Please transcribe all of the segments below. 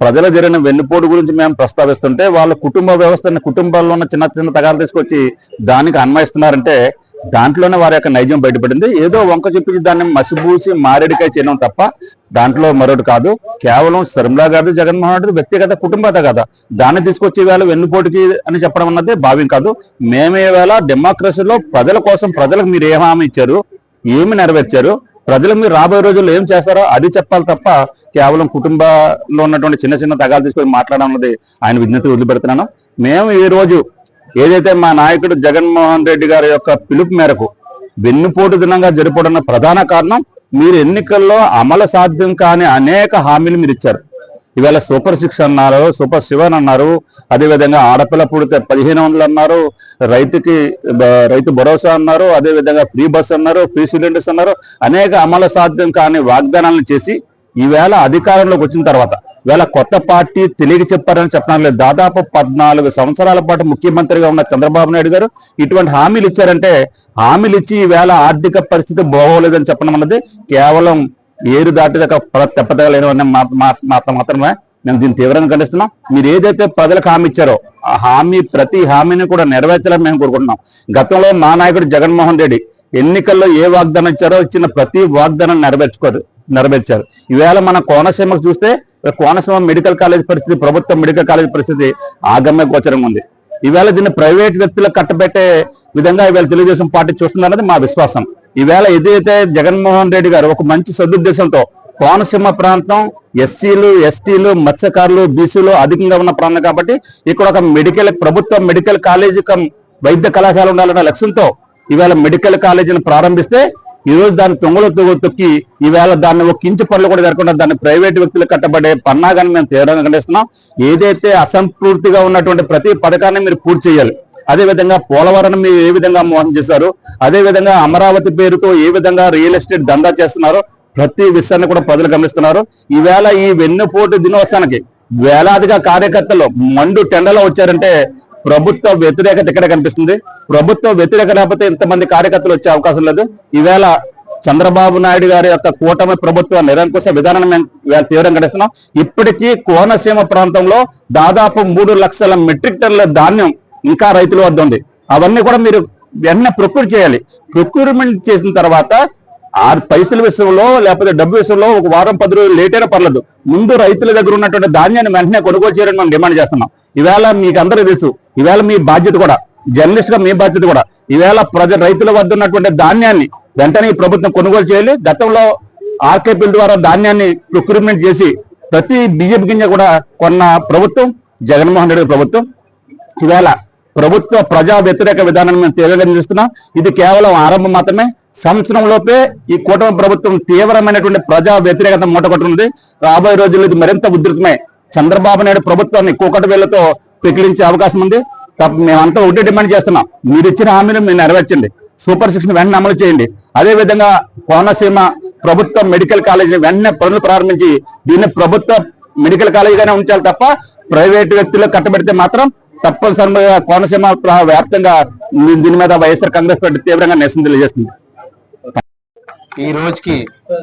ప్రజల జరిగిన వెన్నుపోటు గురించి మేము ప్రస్తావిస్తుంటే వాళ్ళ కుటుంబ వ్యవస్థని కుటుంబాల్లో ఉన్న చిన్న చిన్న తగాలు తీసుకొచ్చి దానికి అన్వయిస్తున్నారంటే దాంట్లోనే వారి యొక్క నైజం బయటపడింది. ఏదో వంక చూపించి దాన్ని మసిబూసి మారేడికాయ చేయడం తప్ప దాంట్లో మరొకటి కాదు. కేవలం శర్మిలా గారి జగన్మోహన్ రెడ్డి వ్యక్తిగత కుటుంబత కదా దాన్ని తీసుకొచ్చి వేళ వెన్నుపోటుకి అని చెప్పడం అన్నది భావ్యం కాదు. మేమే వేళ డెమోక్రసీలో ప్రజల కోసం ప్రజలకు మీరు ఏ హామీ ఇచ్చారు? ఏమి నెరవేర్చారు? ప్రజలు మీరు రాబోయే రోజుల్లో ఏం చేస్తారో అది చెప్పాలి తప్ప కేవలం కుటుంబంలో ఉన్నటువంటి చిన్న చిన్న తగాలు తీసుకొని మాట్లాడడం అన్నది ఆయన విజ్ఞప్తి వదిలిపెడుతున్నాను. మేము ఈ రోజు ఏదైతే మా నాయకుడు జగన్మోహన్ రెడ్డి గారి యొక్క పిలుపు మేరకు వెన్నుపోటు దినంగా జరపడన్న ప్రధాన కారణం మీరు ఎన్నికల్లో అమలు సాధ్యం కాని అనేక హామీలు మీరు ఇచ్చారు. ఇవాళ సూపర్ సిక్స్ అన్నారు సూపర్ సెవెన్ అన్నారు అదేవిధంగా ఆడపిల్ల పుడితే పదిహేను వందలు అన్నారు రైతుకి రైతు భరోసా అన్నారు అదేవిధంగా ఫ్రీ బస్ అన్నారు ఫ్రీ సిలిండర్స్ అన్నారు అనేక అమలు సాధ్యం కాని వాగ్దానాలను చేసి ఈవేళ అధికారంలోకి వచ్చిన తర్వాత వేళ కొత్త పార్టీ తెలియక చెప్పారని చెప్పడం లేదు. దాదాపు పద్నాలుగు సంవత్సరాల పాటు ముఖ్యమంత్రిగా ఉన్న చంద్రబాబు నాయుడు గారు ఇటువంటి హామీలు ఇచ్చారంటే హామీలు ఇచ్చి ఈవేళ ఆర్థిక పరిస్థితి బాగోలేదని చెప్పడం అన్నది కేవలం ఏరు దాటిదాకా తెప్పతగలేని మాట మాత్రమే మేము దీన్ని తీవ్రంగా ఖండిస్తున్నాం. మీరు ఏదైతే ప్రజలకు హామీ ఇచ్చారో ఆ హామీ ప్రతి హామీని కూడా నెరవేర్చాలని మేము కోరుకుంటున్నాం. గతంలో మా నాయకుడు జగన్మోహన్ రెడ్డి ఎన్నికల్లో ఏ వాగ్దానం ఇచ్చారో ఇచ్చిన ప్రతి వాగ్దానం నెరవేర్చుకోరు నెరవేర్చారు. ఈవేళ మన కోనసీమకు చూస్తే కోనసీమ మెడికల్ కాలేజ్ పరిస్థితి ప్రభుత్వ మెడికల్ కాలేజ్ పరిస్థితి ఆగమ్య గోచరంగా ఉంది. ఈవేళ దీన్ని ప్రైవేట్ వ్యక్తులకు కట్టబెట్టే విధంగా ఈవేళ తెలుగుదేశం పార్టీ చూస్తుందన్నది మా విశ్వాసం. ఈవేళ ఏదైతే జగన్మోహన్ రెడ్డి గారు ఒక మంచి సదుద్దేశంతో కోనసీమ ప్రాంతం ఎస్సీలు ఎస్టీలు మత్స్యకారులు బీసీలు అధికంగా ఉన్న ప్రాంతం కాబట్టి ఇక్కడ ఒక మెడికల్ ప్రభుత్వ మెడికల్ కాలేజీ కమ్ వైద్య కళాశాల ఉండాలన్న లక్ష్యంతో ఈవేళ మెడికల్ కాలేజీని ప్రారంభిస్తే ఈ రోజు దాన్ని తొంగలు తొంగ తొక్కి ఈవేళ దాన్ని ఒక కించి పనులు కూడా జరగకుండా దాన్ని ప్రైవేట్ వ్యక్తులు కట్టబడే పన్నాగాన్ని మేము తీవ్రంగా ఖండిస్తున్నాం. ఏదైతే అసంపూర్తిగా ఉన్నటువంటి ప్రతి పథకాన్ని మీరు పూర్తి చేయాలి. అదే విధంగా పోలవరం మీరు ఏ విధంగా మోసం చేశారు అదే విధంగా అమరావతి పేరుతో ఏ విధంగా రియల్ ఎస్టేట్ దందా చేస్తున్నారో ప్రతి విషయాన్ని కూడా ప్రజలు గమనిస్తున్నారు. ఈవేళ ఈ వెన్నుపోటు దినోత్సవానికి వేలాదిగా కార్యకర్తలు మండు టెండలో వచ్చారంటే ప్రభుత్వ వ్యతిరేకత ఇక్కడ కనిపిస్తుంది. ప్రభుత్వ వ్యతిరేక లేకపోతే ఇంతమంది కార్యకర్తలు వచ్చే అవకాశం లేదు. ఈవేళ చంద్రబాబు నాయుడు గారి యొక్క కూటమి ప్రభుత్వ నిరంకుశ విధానం మేము ఇవాళ ఇప్పటికీ కోనసీమ ప్రాంతంలో దాదాపు మూడు లక్షల మెట్రిక్ టన్నుల ధాన్యం ఇంకా రైతుల వద్ద ఉంది. అవన్నీ కూడా మీరు వెంటనే ప్రొక్యూర్ చేయాలి. ప్రొక్యూర్మెంట్ చేసిన తర్వాత ఆ పైసల విషయంలో లేకపోతే డబ్బు విషయంలో ఒక వారం పది రోజులు లేట్ అయినా పర్లేదు. ముందు రైతుల దగ్గర ఉన్నటువంటి ధాన్యాన్ని వెంటనే కొనుగోలు చేయాలని మనం డిమాండ్ చేస్తున్నాం. ఈవేళ మీకు అందరూ తెలుసు. ఈవేళ మీ బాధ్యత కూడా జర్నలిస్ట్గా మీ బాధ్యత కూడా ఈవేళ ప్రజ రైతుల వద్ద ఉన్నటువంటి ధాన్యాన్ని వెంటనే ఈ ప్రభుత్వం కొనుగోలు చేయాలి. గతంలో ఆర్కేపీల ద్వారా ధాన్యాన్ని ప్రొక్యూర్మెంట్ చేసి ప్రతి బియ్యపు గింజ కూడా కొన్న ప్రభుత్వం జగన్మోహన్ రెడ్డి ప్రభుత్వం. ఈవేళ ప్రభుత్వ ప్రజా వ్యతిరేక విధానాన్ని మేము తీవ్రంగా నిలుస్తున్నాం ఇది కేవలం ఆరంభం మాత్రమే. సంవత్సరం లోపే ఈ కూటమి ప్రభుత్వం తీవ్రమైనటువంటి ప్రజా వ్యతిరేకత మూటగొట్టుకుంది రాబోయే రోజుల్లో ఇది మరింత ఉధృతమై. చంద్రబాబు నాయుడు ప్రభుత్వాన్ని కూకటి వేళ్ళతో పెకిలించే అవకాశం ఉంది. తప్ప మేమంతా ఒకటే డిమాండ్ చేస్తున్నాం. మీరు ఇచ్చిన హామీని మీరు నెరవేర్చండి. సూపర్ సిక్స్ వెంటనే అమలు చేయండి. అదే విధంగా కోనసీమ ప్రభుత్వ మెడికల్ కాలేజీని వెంటనే పనులు ప్రారంభించి దీన్ని ప్రభుత్వ మెడికల్ కాలేజీగానే ఉంచాలి తప్ప ప్రైవేట్ వ్యక్తులు కట్టబెడితే మాత్రం తప్పనిసరిగా కోనసీమ వ్యాప్తంగా దీని మీద వైఎస్ఆర్ కాంగ్రెస్ పార్టీ తీవ్రంగా నిరసన తెలియజేస్తుంది. ఈ రోజుకి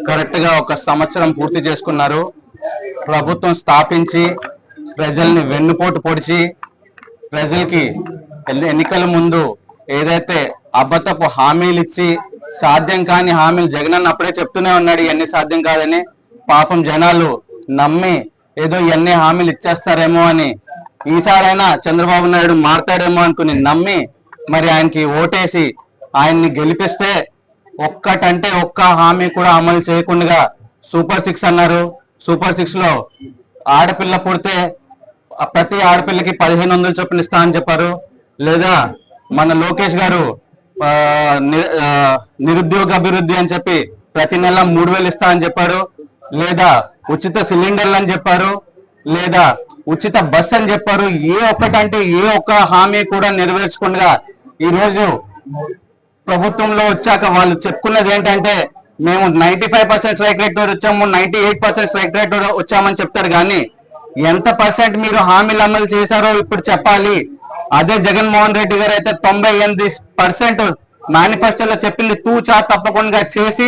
కరెక్ట్గా ఒక సంవత్సరం పూర్తి చేసుకున్నారు. ప్రభుత్వం స్థాపించి ప్రజల్ని వెన్నుపోటు పొడిచి ప్రజలకి ఎన్నికల ముందు ఏదైతే అబద్ధపు హామీలు ఇచ్చి సాధ్యం కాని హామీలు జగనన్న అప్పుడే చెప్తూనే ఉన్నాడు ఇవన్నీ సాధ్యం కాదని. పాపం జనాలు నమ్మి ఏదో ఇవన్నీ హామీలు ఇచ్చేస్తారేమో అని ఈసారైనా చంద్రబాబు నాయుడు మారతాడేమో అనుకుని నమ్మి మరి ఆయనకి ఓటేసి ఆయన్ని గెలిపిస్తే ఒక్కటంటే ఒక్క హామీ కూడా అమలు చేయకుండా సూపర్ సిక్స్ అన్నారు. సూపర్ సిక్స్లో ఆడపిల్ల పుడితే ప్రతి ఆడపిల్లకి పదిహేను వందలు చొప్పున ఇస్తా అని చెప్పారు. లేదా మన లోకేష్ గారు ని- నిరుద్యోగ అభివృద్ధి అని చెప్పి ప్రతి నెల మూడు వేలు ఇస్తా అని చెప్పారు. లేదా ఉచిత సిలిండర్లు అని చెప్పారు. లేదా ఉచిత బస్ అని చెప్పారు ఏ ఒక్కటంటే ఏ ఒక్క హామీ కూడా నెరవేర్చకుండా ఈరోజు ప్రభుత్వంలో వచ్చాక వాళ్ళు చెప్పుకున్నది ఏంటంటే మేము ninety five percent strike rate తోటి వచ్చాము ninety eight percent strike rate వచ్చామని చెప్తారు కానీ ఎంత పర్సెంట్ మీరు హామీలు అమలు చేశారో ఇప్పుడు చెప్పాలి. అదే జగన్మోహన్ రెడ్డి గారు అయితే తొంభై ఎనిమిది పర్సెంట్ మేనిఫెస్టోలో చెప్పింది తూచా తప్పకుండా చేసి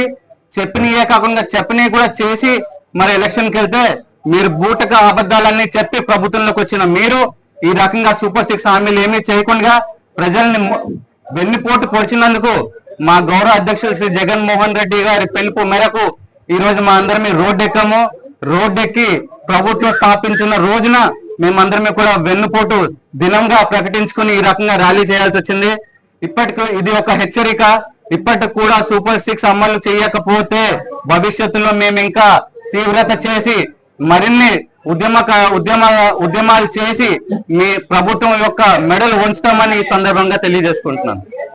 చెప్పినయే కాకుండా చెప్పినవి కూడా చేసి మరి ఎలక్షన్కి వెళ్తే మీరు బూటక అబద్ధాలన్నీ చెప్పి ప్రభుత్వంలోకి వచ్చిన మీరు ఈ రకంగా సూపర్ సిక్స్ హామీలు ఏమీ చేయకుండా ప్రజల్ని వెన్నుపోటు పొడిచినందుకు మా గౌరవ అధ్యక్షులు శ్రీ జగన్మోహన్ రెడ్డి గారి పిలుపు మేరకు ఈ రోజు మా అందరం రోడ్డెక్కాము. రోడ్డెక్కి ప్రభుత్వం స్థాపించిన రోజున మేమందరమే కూడా వెన్నుపోటు దినంగా ప్రకటించుకుని ఈ రకంగా ర్యాలీ చేయాల్సి వచ్చింది. ఇప్పటికి ఇది ఒక హెచ్చరిక. ఇప్పటికి కూడా సూపర్ సిక్స్ అమలు చేయకపోతే భవిష్యత్తులో మేము ఇంకా తీవ్రత చేసి మరిన్ని ఉద్యమ ఉద్యమ ఉద్యమాలు చేసి మీ ప్రభుత్వం యొక్క మెడలు ఉంచుతామని ఈ సందర్భంగా తెలియజేసుకుంటున్నాను.